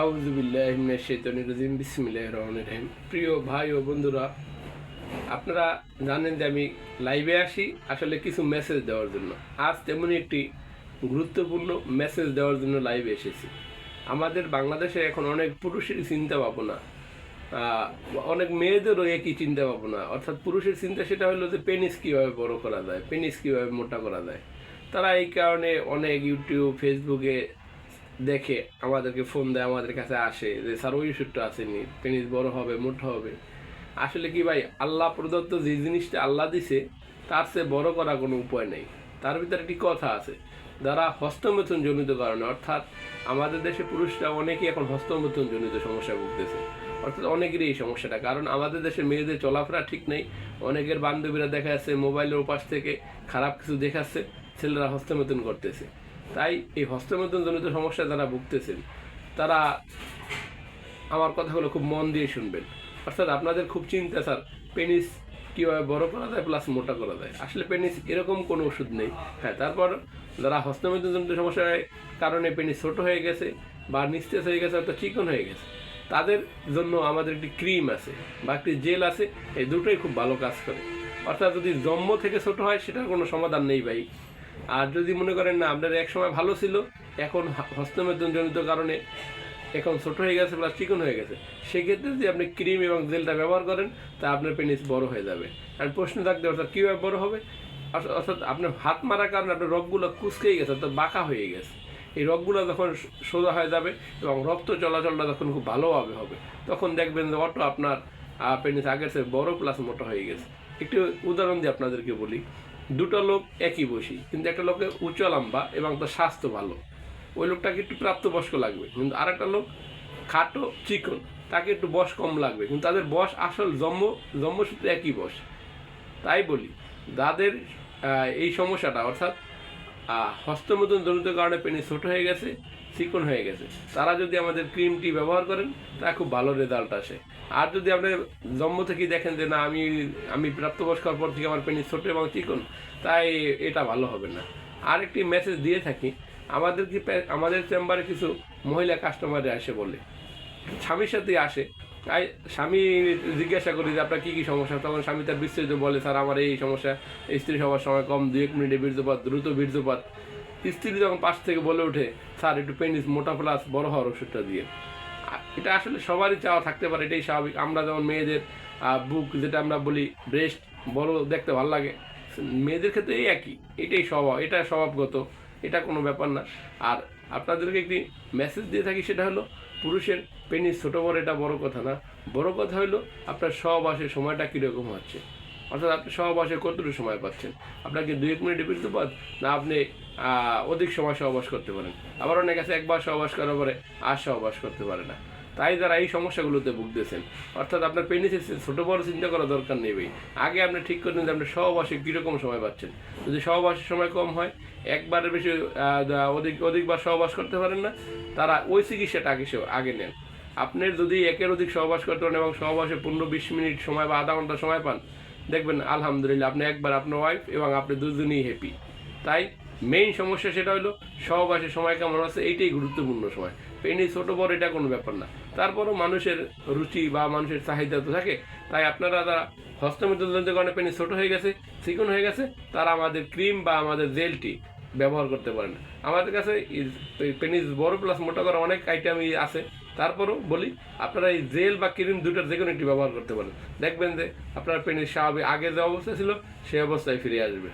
আউজুবিল্লাহিমিনাশাইতানির বিসমিল্লাহ রহমান রহিম। প্রিয় ভাই ও বন্ধুরা, আপনারা জানেন যে আমি লাইভে আসি আসলে কিছু মেসেজ দেওয়ার জন্য। আজ তেমনই একটি গুরুত্বপূর্ণ মেসেজ দেওয়ার জন্য লাইভে এসেছি। আমাদের বাংলাদেশে এখন অনেক পুরুষের চিন্তা ভাবনা অনেক মেয়েদেরও একই চিন্তা ভাবনা অর্থাৎ পুরুষের চিন্তা সেটা হলো যে পেনিস কীভাবে বড় করা যায় পেনিস কীভাবে মোটা করা যায়। তারা এই কারণে অনেক ইউটিউব ফেসবুকে দেখে আমাদেরকে ফোন দেয়, আমাদের কাছে আসে যে, স্যার, ওই ওষুধটা আসেনি পেনিস বড় হবে, মোটা হবে। আসলে কি ভাই, আল্লাহ প্রদত্ত যে জিনিসটা আল্লাহ দিছে, তার চেয়ে বড় করার কোনো উপায় নেই। তার ভিতরে একটি কথা আছে, যারা হস্তমেথন জনিত কারণে, অর্থাৎ আমাদের দেশে পুরুষরা অনেকেই এখন হস্তমেথন জনিত সমস্যা ভুগতেছে। অর্থাৎ অনেকেরই এই সমস্যাটা, কারণ আমাদের দেশে মেয়েদের চলাফেরা ঠিক নেই। অনেকের বান্ধবীরা দেখা যাচ্ছে মোবাইলের ওপাশ থেকে খারাপ কিছু দেখাচ্ছে, ছেলেরা হস্তমেথন করতেছে। তাই এই হস্তমেথন জনিত সমস্যা যারা ভুগতেছেন, তারা আমার কথাগুলো খুব মন দিয়ে শুনবেন। অর্থাৎ আপনাদের খুব চিন্তা, স্যার, পেনিস কীভাবে বড় করা যায় প্লাস মোটা করা যায়? আসলে পেনিস এরকম কোনো ওষুধ নেই। হ্যাঁ তারপর যারা হস্তমেদজনিত সমস্যার কারণে পেনিস ছোট হয়ে গেছে বা নিস্তেজ হয়ে গেছে অর্থাৎ চিকন হয়ে গেছে, তাদের জন্য আমাদের একটি ক্রিম আছে বা একটি জেল আছে, এই দুটোই খুব ভালো কাজ করে। অর্থাৎ যদি জন্ম থেকে ছোট হয়, সেটার কোনো সমাধান নেই ভাই। আর যদি মনে করেন না, আপনার এক সময় ভালো ছিল, এখন হস্তমেদনজনিত কারণে এখন ছোট হয়ে গেছে প্লাস চিকন হয়ে গেছে। সেক্ষেত্রে যদি আপনি ক্রিম এবং জেলটা ব্যবহার করেন, তা আপনার পেনিস বড় হয়ে যাবে। আর প্রশ্ন থাকতে অর্থাৎ কীভাবে বড় হবে? অর্থাৎ আপনার হাত মারার কারণে আপনার রগগুলো কুচকেই গেছে, অর্থাৎ বাঁকা হয়ে গেছে। এই রগগুলো যখন সোজা হয়ে যাবে এবং রক্ত চলাচলটা যখন খুব ভালোভাবে হবে। তখন দেখবেন যে অটো আপনার পেনিস আগের চেয়ে বড় প্লাস মোটা হয়ে গেছে। একটু উদাহরণ দিয়ে আপনাদেরকে বলি। দুটো লোক একই বসি কিন্তু একটা লোকের উচ্চ লম্বা এবং তার স্বাস্থ্য ভালো। ওই লোকটাকে একটু প্রাপ্তবয়স্ক লাগবে, কিন্তু আর একটা লোক খাটো, চিকন, তাকে একটু বস কম লাগবে, কিন্তু তাদের বস আসল জন্ম, জন্মসূত্রে একই বস তাই বলি যাদের এই সমস্যাটা, অর্থাৎ আহ, হস্তমোদন জনিত কারণে পেনিস ছোট হয়ে গেছে চিকন হয়ে গেছে। তারা যদি আমাদের ক্রিমটি ব্যবহার করেন তা খুব ভালো রেজাল্ট আসে। আর যদি আপনি জন্ম থেকেই দেখেন যে না আমি আমি প্রাপ্তবয়স্ক হওয়ার পর থেকে আমার পেনিস ছোট এবং চিকন তাই এটা ভালো হবে না। আর একটি মেসেজ দিয়ে থাকি আমাদের কি আমাদের চেম্বারে কিছু মহিলা কাস্টমারে আসে বলে। স্বামীর সাথে আসে তাই স্বামী জিজ্ঞাসা করি যে আপনার কী কী সমস্যা? তখন স্বামী তার বিস্তারিত বলে, স্যার, আমার এই সমস্যা স্ত্রী সবার সময় কম দু এক মিনিটে বীর্যপাত, দ্রুত বীর্যপাত। স্ত্রী যখন পাশ থেকে বলে ওঠে, স্যার, একটু পেনিস, মোটা প্লাস বড় হওয়ার ওষুধটা দিয়ে। এটা আসলে সবারই চাওয়া থাকতে পারে, এটাই স্বাভাবিক। আমরা যেমন মেয়েদের বুক যেটা আমরা বলি, ব্রেস্ট, বড় দেখতে ভালো লাগে। মেয়েদের ক্ষেত্রে এই একই, এটাই স্বভাব, এটা স্বভাবগত, এটা কোনো ব্যাপার না। আর আপনাদেরকে একটি মেসেজ দিয়ে থাকি, সেটা হলো পুরুষের পেনিস ছোটো বড়, এটা বড় কথা না। বড় কথা হলো আপনার সহবাসের সময়টা কীরকম হচ্ছে। অর্থাৎ আপনি সহবাসে কতটুকু সময় পাচ্ছেন? আপনাকে দুই এক মিনিটে বীর্যপাত না, আপনি অধিক সময় সহবাস করতে পারেন। আবার অনেক আছে, একবার সহবাস করার পরে আর সহবাস করতে পারে না। তাই যারা এই সমস্যাগুলোতে ভুগতেছেন, অর্থাৎ আপনার পেনিসের ছোট বড় চিন্তা করার দরকার নেই ভাই। আগে আপনি ঠিক করে নিন যে আপনি সহবাসে কীরকম সময় পাচ্ছেন। যদি সহবাসের সময় কম হয়, একবারের বেশি অধিক, অধিকবার সহবাস করতে পারেন না, তারা ওই চিকিৎসাটা আগে আগে নেন। আপনার যদি একের অধিক সহবাস করতে পারেন এবং সহবাসে পনেরো বিশ মিনিট সময় বা আধা ঘণ্টা সময় পান, দেখবেন আলহামদুলিল্লাহ আপনি একবার আপনার ওয়াইফ এবং আপনি দুজনেই হ্যাপি তাই মেইন সমস্যা সেটা হলো সহবাসের সময় কেমন আছে, এইটাই গুরুত্বপূর্ণ সময়। পেনি ছোট বড়, এটা কোনো ব্যাপার না। তারপরও মানুষের রুচি বা মানুষের চাহিদা তো থাকে। তাই আপনারা যারা হস্তমিতজনিত কারণে পেনি ছোটো হয়ে গেছে, চিকন হয়ে গেছে, তারা আমাদের ক্রিম বা আমাদের জেলটি ব্যবহার করতে পারেন। আমাদের কাছে পেনিস বড় প্লাস মোটা করা অনেক আইটেমই আছে। তারপরও বলি, আপনারা এই জেল বা ক্রিম দুটার যে কোনো একটি ব্যবহার করতে পারেন। দেখবেন যে আপনার পেনিস স্বাভাবিক আগে যে অবস্থা ছিল, সেই অবস্থায় ফিরে আসবে।